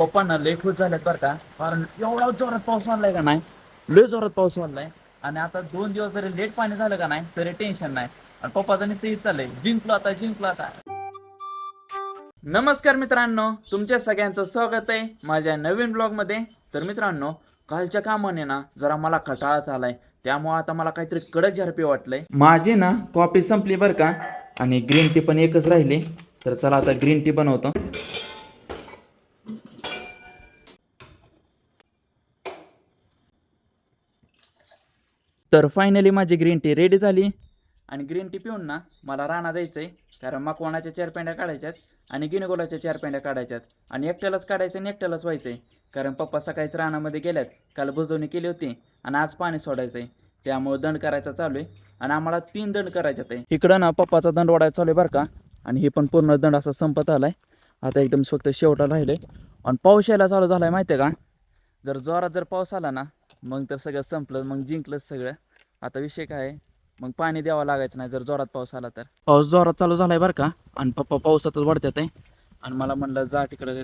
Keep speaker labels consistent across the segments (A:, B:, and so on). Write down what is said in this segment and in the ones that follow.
A: पप्पांना लय खुश झाल्यात बरं का. कारण एवढा जोरात पाऊस वाढलाय का नाही? लय जोरात पाऊस वाढलाय. आणि आता दोन दिवस जरी लेट पाणी झालं का नाही तरी टेन्शन नाही. आणि पप्पाचं नुसतं हेच चाललंय. जिंकलो आता जिंकलो आता. नमस्कार मित्रांनो. तुमच्या सगळ्यांचं स्वागत आहे माझ्या नवीन ब्लॉगमध्ये. तर मित्रांनो कालच्या कामाने ना जरा मला कटाळाच आलाय त्यामुळे आता मला काहीतरी कडक झरपी वाटलंय. माझी ना कॉफी संपली बरं का. आणि ग्रीन टी पण एकच राहिली. तर चला आता ग्रीन टी बनवतो. तर फायनली माझी ग्रीन टी रेडी झाली. आणि ग्रीन टी पिऊन ना मला राणा आहे कारण मकवानाच्या चार पेंड्या काढायच्यात आणि गिनगोलाच्या चार पेंड्या काढायच्यात. आणि एकट्यालाच काढायचं आणि एकट्यालाच व्हायचं आहे कारण पप्पा सकाळीच रानामध्ये गेल्यात. काल बुजवणी केली होती आणि आज पाणी सोडायचं आहे त्यामुळे दंड करायचा चालू आहे. आणि आम्हाला तीन दंड करायच्यात आहे. इकडं ना पप्पाचा दंड वाढायचा चालू आहे बरं का. आणि हे पण पूर्ण दंड असा संपत आला आहे आता एकदम फक्त शेवटा राहिले आणि पाऊस यायला चालू झाला आहे माहिती आहे का? जर जोरात जर पाऊस आला ना मग तर सगळं संपलं मग जिंकलंच सगळं. आता विषय काय आहे? मग पाणी द्यावं लागायचं नाही जर जोरात पाऊस आला तर. पाऊस जोरात चालू झालाय बरं का? आणि पप्पा पावसातच वाढतात आहे. आणि मला म्हणलं जा तिकडं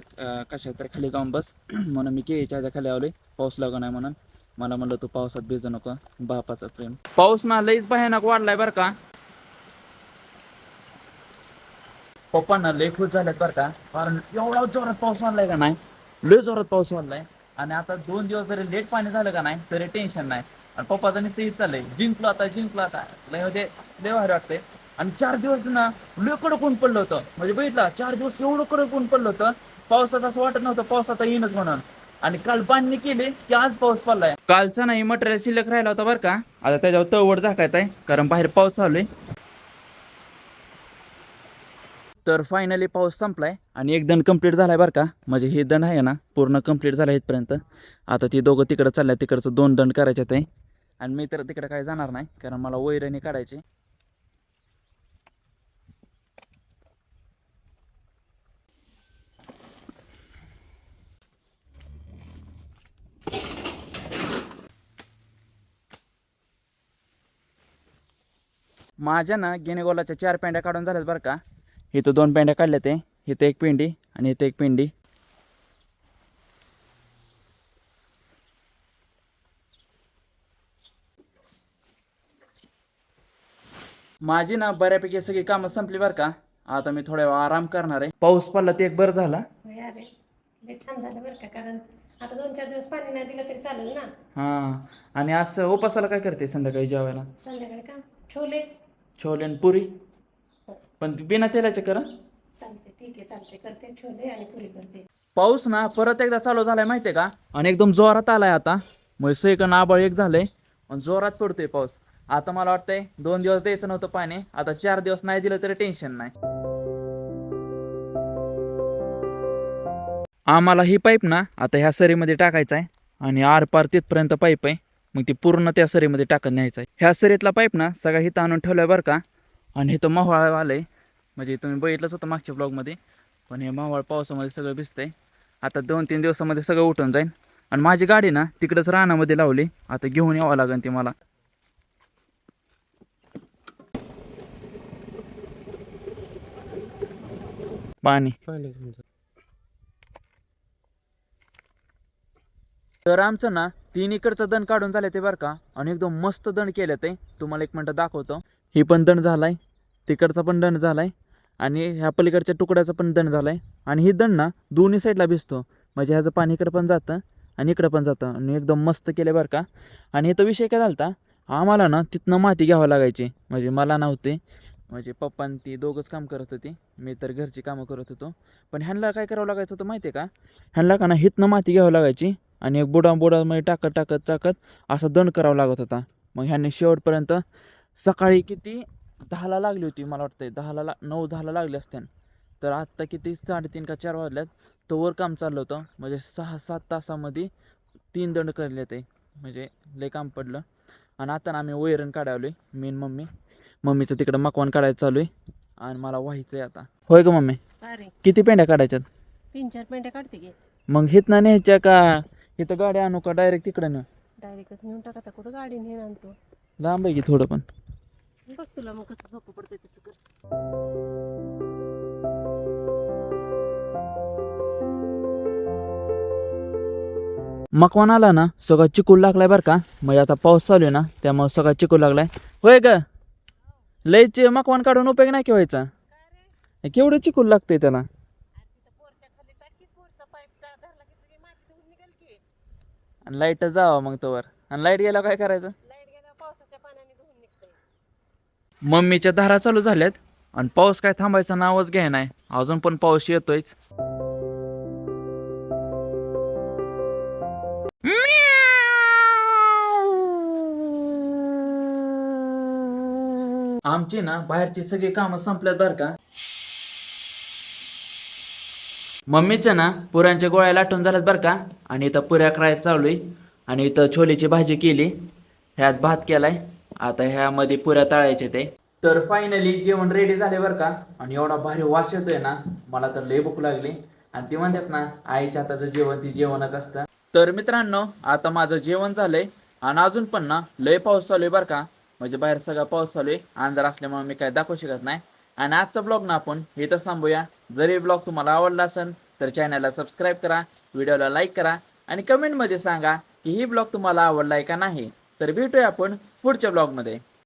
A: कशा तर खाली जाऊन बस. म्हणून मी केळीच्या खाली आलोय. पाऊस लागू नाही म्हणून. मला म्हणलं तू पावसात भिजू नको बापाचं प्रेम. पाऊस ना लईच भयानक वाढलाय बरं का? पप्पांना लय खुश झाल्यात बरं का? कारण एवढा जोरात पाऊस आणलाय का नाही? लय जोरात पाऊस आणलाय आणि आता दोन दिवस जरी लेट पाणी झालं का नाही तरी टेन्शन नाही. आणि पप्पाचं नुसतं हेच चाललंय. जिंकलो आता जिंकलो आता. लय म्हणजे लय भारी वाटतंय. आणि चार दिवस ना लय कडक ऊन पडलं होतं. म्हणजे बघितलं चार दिवस एवढं कडक ऊन पडलं होतं. पावसात असं वाटत नव्हतं पावसात आता येईनच म्हणून. आणि काल बांधणी केली की आज पाऊस पडलाय. कालचा नाही मटेरियल शिल्लक राहिला होता बरं का. आता त्याच्यावर तवड झाकायचा आहे कारण बाहेर पाऊस चालू आहे. तर फायनली पाऊस संपलाय आणि एक दण कंप्लीट झालाय बरं का. म्हणजे हे दंड आहे ना पूर्ण कंप्लीट झालं इथपर्यंत. आता ती दोघं तिकडं चालल्या तिकडचं दोन दंड करायचे आहे. आणि मी तर तिकडे काय जाणार नाही कारण मला वैरणी काढायची. माझ्या ना गिनेगोलाच्या चार पेंड्या काढून झाल्यात बरं का. इथं दोन पेंड्या काढल्या ते. इथं एक पेंडी आणि इथं एक पेंडी. माझी ना बऱ्यापैकी सगळी कामं संपली बरं का. आता मी थोड्या वेळ आराम करणार आहे. पाऊस पडला ते एक बरं झाला.
B: होय अरे. लय छान झालं बरं का कारण आता दोन चार दिवस पाणी नाही दिलं तरी चालेल ना.
A: हां आणि आज उपासाला काय करते संध्याकाळी जेवायला?
B: संध्याकाळी का? छोले.
A: छोले आणि पुरी. पण बिना तेलाचे करा.
B: चालते ठीक आहे चालते करते छोले आणि पुरी करते.
A: पाऊस ना परत एकदा चालू झालाय माहितीये का? आणि एकदम जोरात आलाय आता. म्हणजे सैकन आबळ एक झालंय. आणि जोरात पडतोय पाऊस. आता मला वाटतंय दोन दिवस द्यायचं नव्हतं पाणी. आता चार दिवस नाही दिलं तरी टेन्शन नाही. आम्हाला ही पाईप ना आता ह्या सरीमध्ये टाकायचा आहे आणि आरपार तिथपर्यंत पाईप आहे. मग ती पूर्ण त्या सरीमध्ये टाकत न्यायचं आहे ह्या सरीतला पाईप ना सगळा हिथं आणून ठेवलाय बरं का. आणि इथं मावळ आलंय. म्हणजे तुम्ही बघितलंच होतं मागच्या ब्लॉगमध्ये पण हे मावळ पावसामध्ये सगळं भिजतंय. आता दोन तीन दिवसामध्ये सगळं उठून जाईल आणि माझी गाडी ना तिकडंच रानामध्ये लावली. आता घेऊन यावं लागेल ती मला. पाणी. तर आमचं ना तीन इकडचं दण काढून झालं ते बरं का. आणि एकदम मस्त दण केलं ते. तुम्हाला एक मिनटं दाखवतो. ही पण दण आहे तिकडचा पण दण आहे आणि ह्या पलीकडच्या तुकड्याचा पण दण आहे आणि ही दण ना दोन्ही साईडला भिजतो. म्हणजे ह्याचं पाणी इकडं पण जातं आणि इकडं पण जातं. आणि एकदम मस्त केलं बरं का. आणि इथं विषय काय झाला आम्हाला ना तिथनं माती घ्यावं लागायची. म्हणजे मला नव्हते म्हणजे पप्पान ती दोघंच काम करत होती. मी तर घरची कामं करत होतो. पण ह्यांना काय करावं लागायचं होतं माहिती आहे का? ह्यांना का ना हिथनं माती घ्यावं लागायची आणि एक बुडा बुडामध्ये टाकत टाकत टाकत असा दंड करावा लागत होता. मग ह्यांनी शेवटपर्यंत सकाळी किती दहाला लागली होती मला वाटतं दहाला ला नऊ दहाला लागले असते. तर आत्ता किती? साडेतीन का चार वाजल्यात. तोवर काम चाललं होतं. म्हणजे सहा सात तासामध्ये तीन दंड करले ते. म्हणजे लय काम पडलं. आणि आता ना आम्ही वैरण काढावले मी आणि मम्मी. मम्मीचं तिकडं मकवान काढायचं चालू आहे. आणि मला व्हायचं आहे आता. होय का मम्मी?
B: अरे.
A: किती पेंड्या काढायच्यात?
B: तीन चार पेंट्या काढते की.
A: मग हिथनं न्यायच्या का? इथं गाडी आणू का? डायरेक्ट तिकडं नेऊ?
B: डायरेक्टच नेऊन टाका आता. कुठं गाडी नेऊन आणतो
A: लांब आहे की थोडं पण.
B: बघ तुला मग कसं सोपं पडतंय तसं कर.
A: मकवान आला ना सगळा चिकूल लागलाय बरं का? म्हणजे आता पाऊस चालू आहे ना त्यामुळे सगळा चिकूल लागलाय. होय ग? लयच मकवान काढून उपयोग नाही केवायचा. केवढं चिकूल लागतंय त्याला? आणि लाइट जावा मग तोवर. आणि लाइट गेला काय करायचं? मम्मीच्या धारा चालू झाल्यात. आणि पाऊस काय थांबायचा नावच घ्याय नाही अजून पण पाऊस येतोयच. आमची ना बाहेरची सगळी कामं संपल्यात बरं का. मम्मीच्या ना पुऱ्यांच्या गोळ्या लाटून झाल्यात बरं का. आणि इथं पुऱ्या करायला चालू आहे. आणि इथं छोलीची भाजी केली. ह्यात भात केलाय. आता ह्यामध्ये पुऱ्या तळायचे ते. तर फायनली जेवण रेडी झाले बरं का? आणि एवढा भारी वास येतोय ना मला तर लय भूक लागली. आणि ती म्हणतात ना आईच्या हाताचं जेवण ती जेवणच असतं. तर मित्रांनो आता माझं जेवण झालंय. आणि अजून पण ना लय पाऊस चालू आहे बरं का? म्हणजे बाहेर सगळा पाऊस चालू आहे. अंधार असल्यामुळे मी काय दाखवू शकत नाही. आणि आजचा ब्लॉग ना आपण इथंच थांबूया. जरी ब्लॉग तुम्हाला आवडला असेल तर चॅनलला सबस्क्राईब करा व्हिडिओला लाईक करा. आणि कमेंटमध्ये सांगा की ही ब्लॉग तुम्हाला आवडलाय का नाही. तर भेटूया आपण पुढच्या ब्लॉगमध्ये.